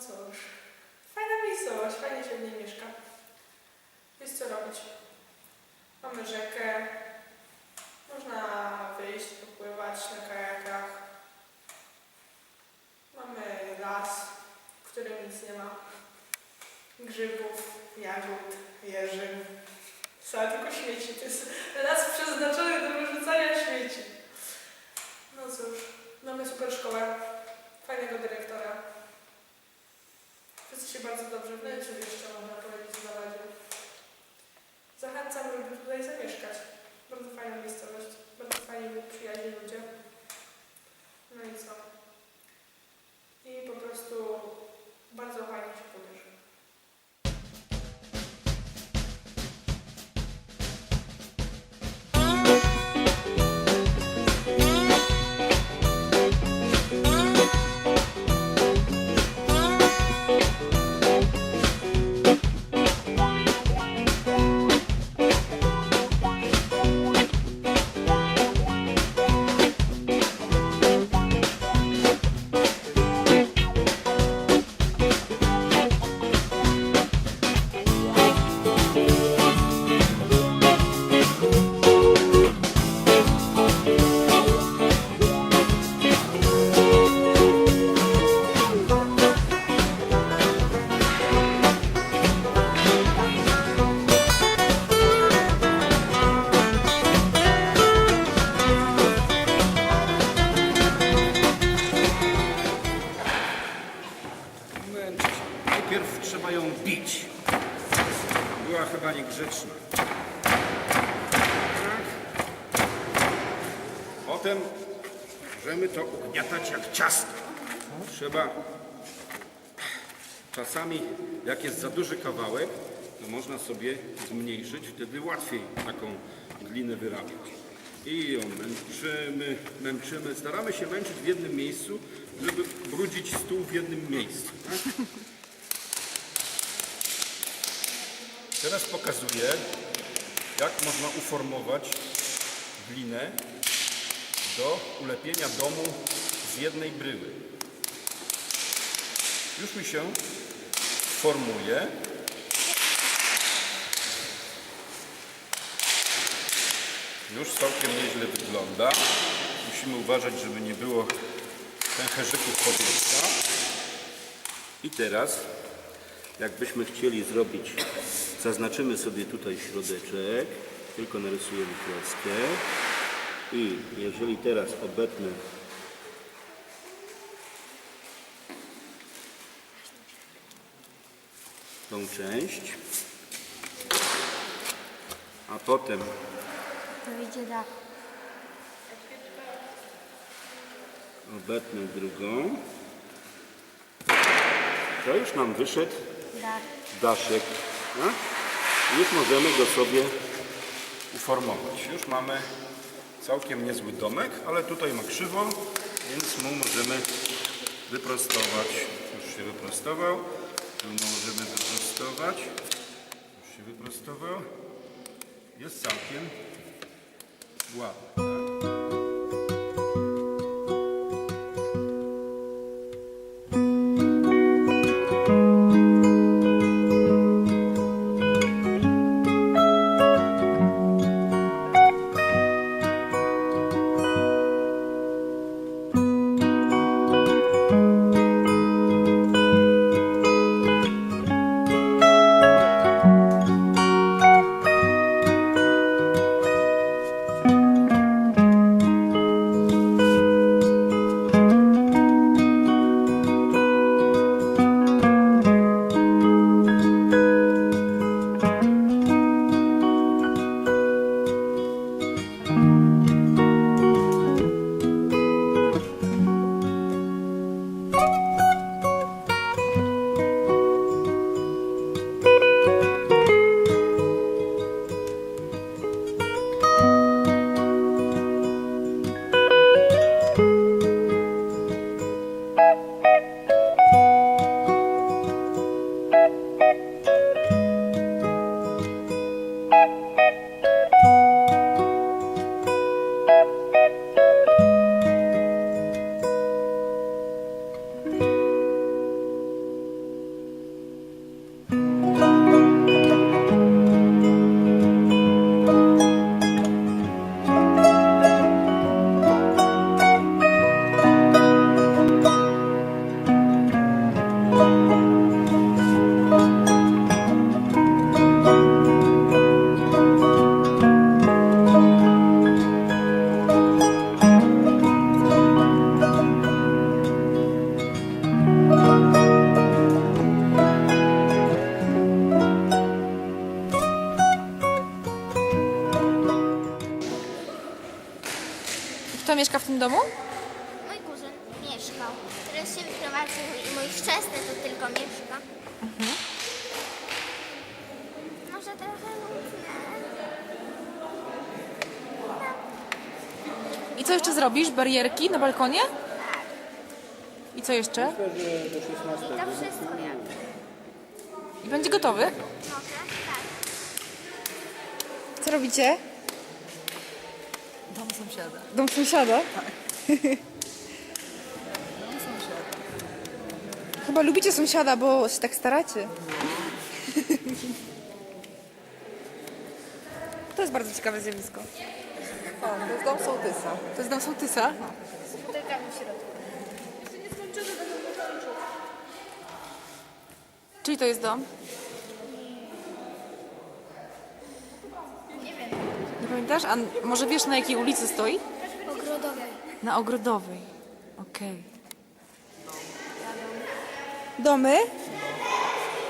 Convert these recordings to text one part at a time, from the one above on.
cóż, fajna miejscowość, fajnie się w niej mieszka. Jest co robić. Mamy rzekę, można wyjść, popływać na kajakach. Mamy las, w którym nic nie ma. Grzybów, jagód, jeżyn. Są tylko śmieci. To jest las przeznaczony do wyrzucania śmieci. No cóż, mamy super szkołę, fajnego dyrektora. Wszyscy się bardzo dobrze wnętrzyli jeszcze, można powiedzieć, w Zawadzie. Zachęcam, żeby tutaj zamieszkać. Bardzo fajna miejscowość, bardzo fajni, przyjaźni ludzie. Kawałek, to można sobie zmniejszyć, wtedy łatwiej taką glinę wyrabiać. I ją męczymy, męczymy. Staramy się męczyć w jednym miejscu, żeby brudzić stół w jednym miejscu. Tak? Teraz pokazuję, jak można uformować glinę do ulepienia domu z jednej bryły. Już mi się formuje. Już całkiem nieźle wygląda. Musimy uważać, żeby nie było pęcherzyków powietrza. I teraz, jakbyśmy chcieli zrobić, zaznaczymy sobie tutaj środeczek, tylko narysujemy kreskę. I jeżeli teraz obetnę tą część, a potem To idzie dach. obetnę drugą, to już nam wyszedł Dach. daszek. Tak? Już możemy go sobie uformować. Już mamy całkiem niezły domek, ale tutaj ma krzywo, więc mu możemy wyprostować. Już się wyprostował. Tu możemy wyprostować. Już się wyprostował. Jest całkiem Wow. Uh, Música zrobisz? Barierki na balkonie? I co jeszcze? I to wszystko jak. I będzie gotowy? Mogę? Tak. Co robicie? Dom sąsiada. Dom sąsiada? Chyba lubicie sąsiada, bo się tak staracie. To jest bardzo ciekawe zjawisko. To jest dom sołtysa. To jest dom sołtysa? Czyli to jest dom? Nie pamiętasz? A może wiesz na jakiej ulicy stoi? Ogrodowej. Na Ogrodowej. Okej. Domy?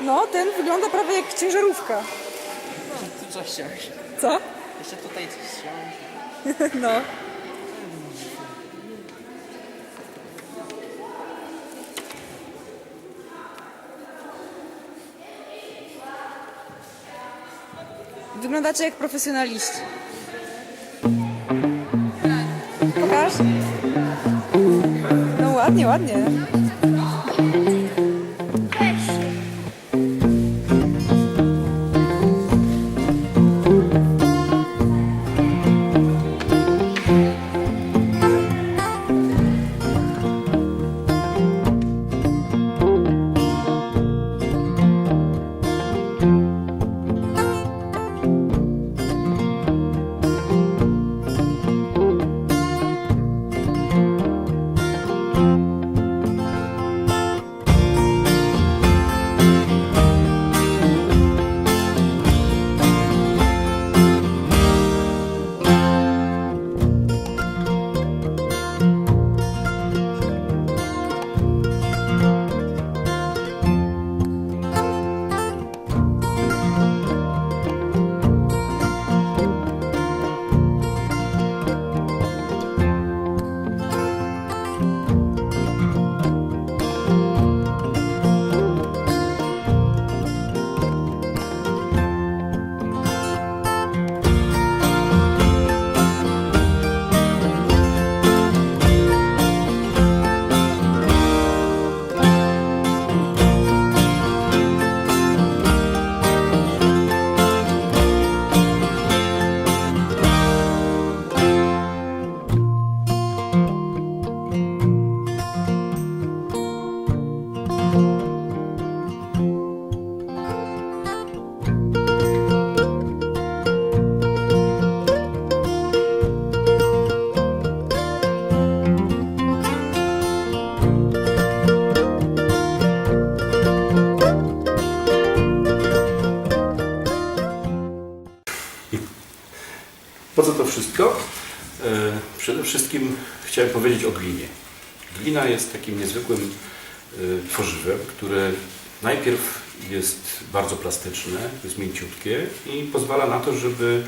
No, ten wygląda prawie jak ciężarówka. Tu coś wziąć. Co? Jeszcze tutaj coś wziąć. No. Wyglądacie jak profesjonaliści. Pokaż. No ładnie, ładnie. Wszystko? E, Przede wszystkim chciałem powiedzieć o glinie. Glina jest takim niezwykłym e, tworzywem, które najpierw jest bardzo plastyczne, jest mięciutkie i pozwala na to, żeby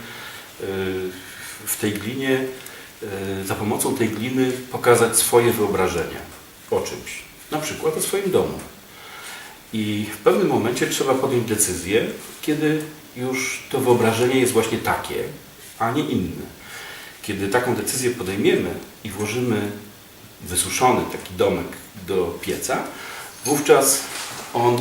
e, w tej glinie, za pomocą tej gliny pokazać swoje wyobrażenia o czymś. Na przykład o swoim domu. I w pewnym momencie trzeba podjąć decyzję, kiedy już to wyobrażenie jest właśnie takie, a nie inne. Kiedy taką decyzję podejmiemy i włożymy wysuszony taki domek do pieca, wówczas on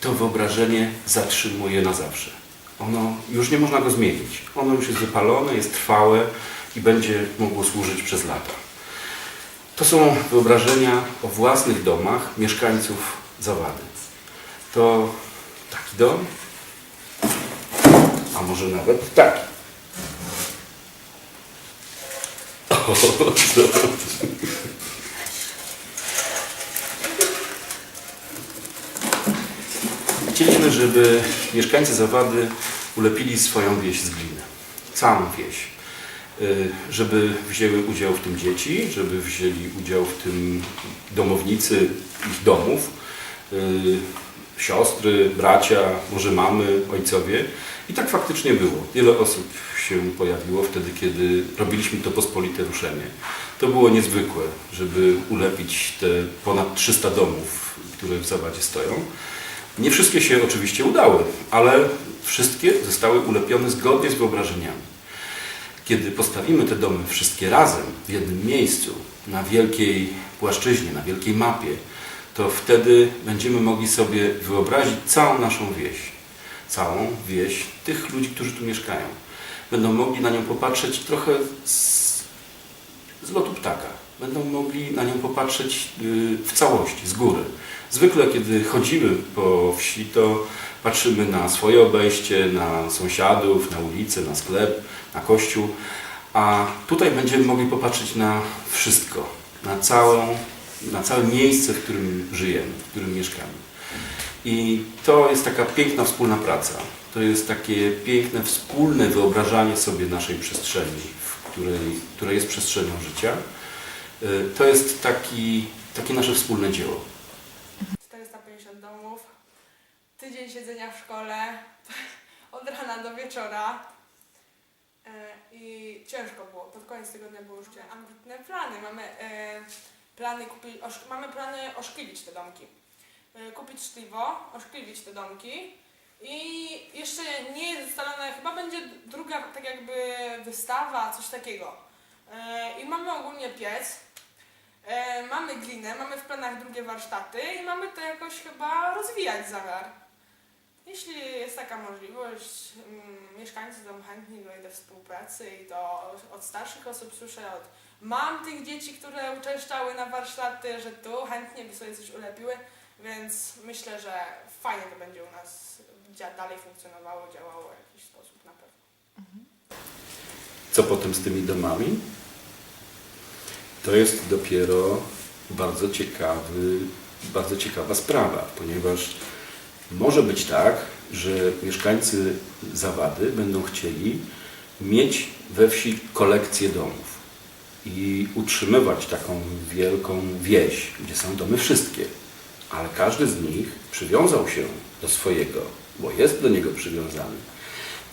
to wyobrażenie zatrzymuje na zawsze. Ono już nie można go zmienić. Ono już jest wypalone, jest trwałe i będzie mogło służyć przez lata. To są wyobrażenia o własnych domach mieszkańców Zawady. To taki dom, a może nawet taki. O, zobacz. Chcieliśmy, żeby mieszkańcy Zawady ulepili swoją wieś z gliny. Całą wieś. Y, Żeby wzięły udział w tym dzieci, żeby wzięli udział w tym domownicy ich domów. Y, siostry, bracia, może mamy, ojcowie. I tak faktycznie było. Wiele osób się pojawiło wtedy, kiedy robiliśmy to pospolite ruszenie. To było niezwykłe, żeby ulepić te ponad 300 domów, które w Zawadzie stoją. Nie wszystkie się oczywiście udały, ale wszystkie zostały ulepione zgodnie z wyobrażeniami. Kiedy postawimy te domy wszystkie razem w jednym miejscu, na wielkiej płaszczyźnie, na wielkiej mapie, to wtedy będziemy mogli sobie wyobrazić całą naszą wieś. Całą wieś tych ludzi, którzy tu mieszkają. Będą mogli na nią popatrzeć trochę z, z lotu ptaka. Będą mogli na nią popatrzeć y, w całości, z góry. Zwykle, kiedy chodzimy po wsi, to patrzymy na swoje obejście, na sąsiadów, na ulicę, na sklep, na kościół, a tutaj będziemy mogli popatrzeć na wszystko, na, całą, na całe miejsce, w którym żyjemy, w którym mieszkamy. I to jest taka piękna wspólna praca. To jest takie piękne wspólne wyobrażanie sobie naszej przestrzeni, w której, która jest przestrzenią życia. Y, To jest taki, takie nasze wspólne dzieło. 450 domów, tydzień siedzenia w szkole, od rana do wieczora. E, I ciężko było. Pod koniec tygodnia było już ambitne plany. Mamy e, plany kupić, mamy plany oszkliwić te domki. E, kupić szkliwo, oszkliwić te domki. I jeszcze nie jest ustalone, chyba będzie druga tak jakby wystawa, coś takiego. E, I mamy ogólnie piec. E, mamy glinę, mamy w planach drugie warsztaty i mamy to jakoś chyba rozwijać zamiar. Jeśli jest taka możliwość, mm, mieszkańcy są chętni do do współpracy i to od starszych osób słyszę, od mam tych dzieci, które uczęszczały na warsztaty, że tu chętnie by sobie coś ulepiły, więc myślę, że fajnie to będzie u nas dalej funkcjonowało, działało w jakiś sposób na pewno. Co potem z tymi domami? To jest dopiero bardzo ciekawy, bardzo ciekawa sprawa, ponieważ może być tak, że mieszkańcy Zawady będą chcieli mieć we wsi kolekcję domów i utrzymywać taką wielką wieś, gdzie są domy wszystkie. Ale każdy z nich przywiązał się do swojego, bo jest do niego przywiązany.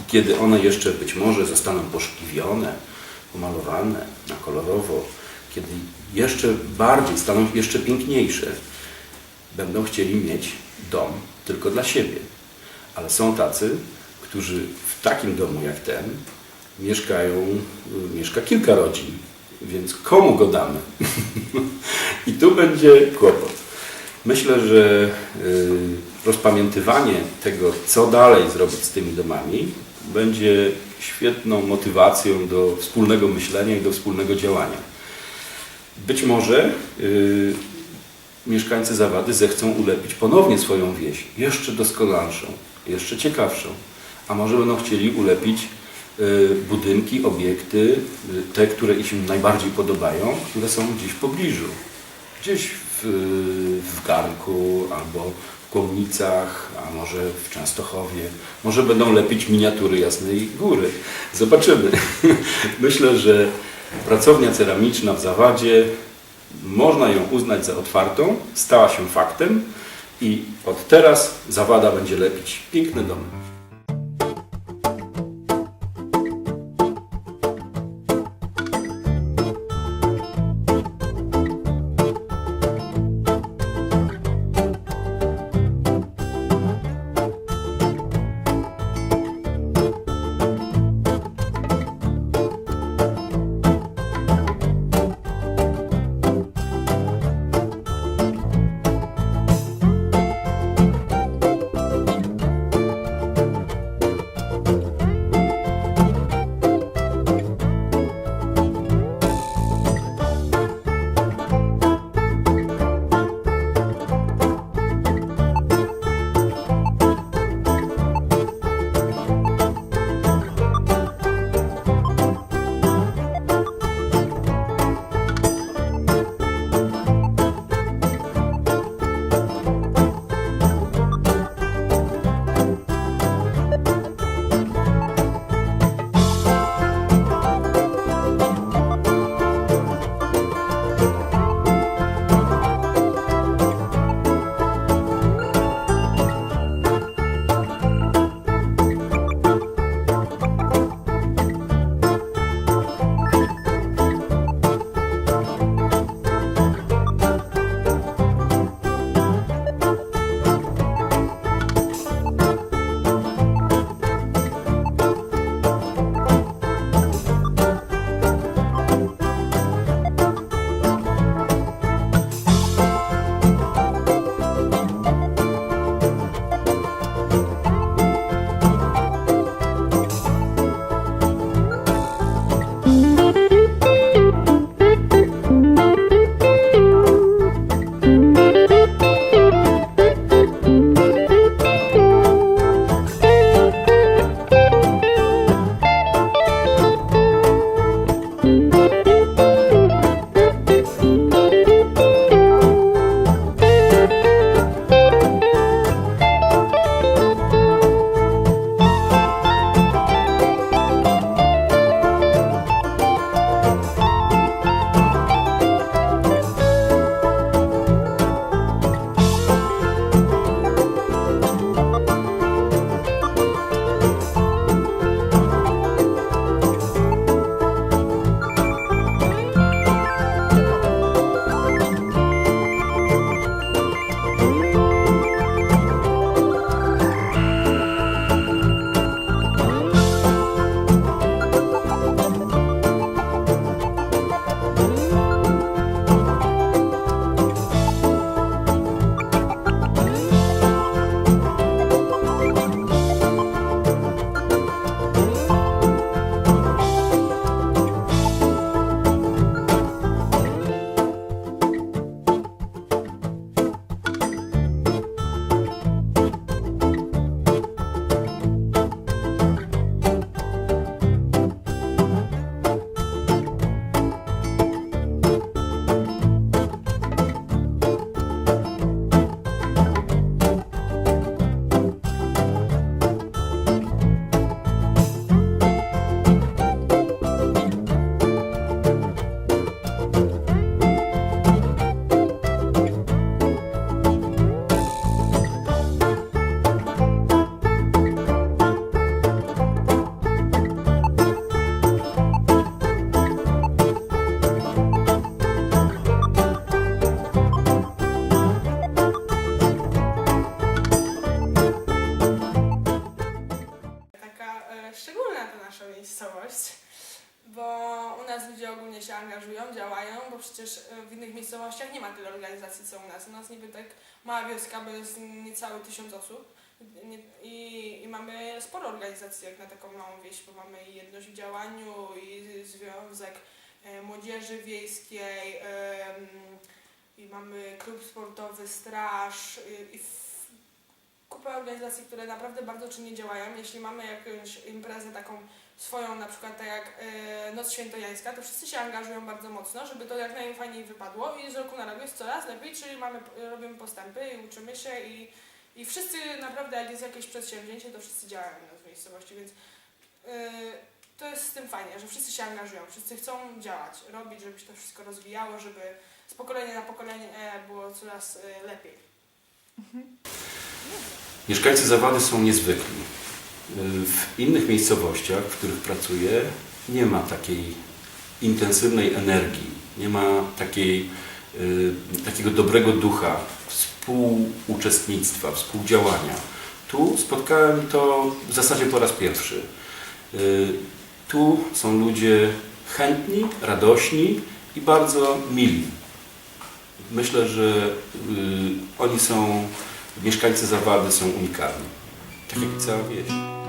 Kiedy one jeszcze być może zostaną poszkliwione, pomalowane na kolorowo, kiedy jeszcze bardziej staną jeszcze piękniejsze, będą chcieli mieć dom tylko dla siebie. Ale są tacy, którzy w takim domu jak ten mieszkają, y, mieszka kilka rodzin, więc komu go damy? I tu będzie kłopot. Myślę, że y, rozpamiętywanie tego, co dalej zrobić z tymi domami, będzie świetną motywacją do wspólnego myślenia i do wspólnego działania. Być może y, mieszkańcy Zawady zechcą ulepić ponownie swoją wieś, jeszcze doskonalszą, jeszcze ciekawszą, a może będą chcieli ulepić y, budynki, obiekty, te, które im się najbardziej podobają, które są gdzieś w pobliżu, gdzieś w, Garnku albo w Kłomnicach, a może w Częstochowie. Może będą lepić miniatury Jasnej Góry. Zobaczymy. Myślę, że pracownia ceramiczna w Zawadzie można ją uznać za otwartą, stała się faktem i od teraz Zawada będzie lepić piękne domy. Przecież e, w innych miejscowościach nie ma tyle organizacji co u nas. U nas niby tak mała wioska, bo jest niecałe tysiąc osób i, i mamy sporo organizacji jak na taką małą wieś, bo mamy i jedność w działaniu, i Związek e, Młodzieży Wiejskiej, i mamy klub sportowy, straż i, kupę organizacji, które naprawdę bardzo czynnie działają. Jeśli mamy jakąś imprezę taką swoją, na przykład tak jak e, Noc Świętojańska, to wszyscy się angażują bardzo mocno, żeby to jak najfajniej wypadło i z roku na rok jest coraz lepiej, czyli mamy, robimy postępy i uczymy się i, i wszyscy naprawdę jak jest jakieś przedsięwzięcie, to wszyscy działają w miejscowości, więc e, to jest z tym fajnie, że wszyscy się angażują, wszyscy chcą działać, robić, żeby się to wszystko rozwijało, żeby z pokolenia na pokolenie e, było coraz lepiej. Mieszkańcy Zawady są niezwykli. W innych miejscowościach, w których pracuję, nie ma takiej intensywnej energii, nie ma takiej, y, takiego dobrego ducha współuczestnictwa, współdziałania. Tu spotkałem to w zasadzie po raz pierwszy. Y, Tu są ludzie chętni, radośni i bardzo mili. Myślę, że y, oni są, mieszkańcy Zawady są unikalni. Tak jak i cała wieś.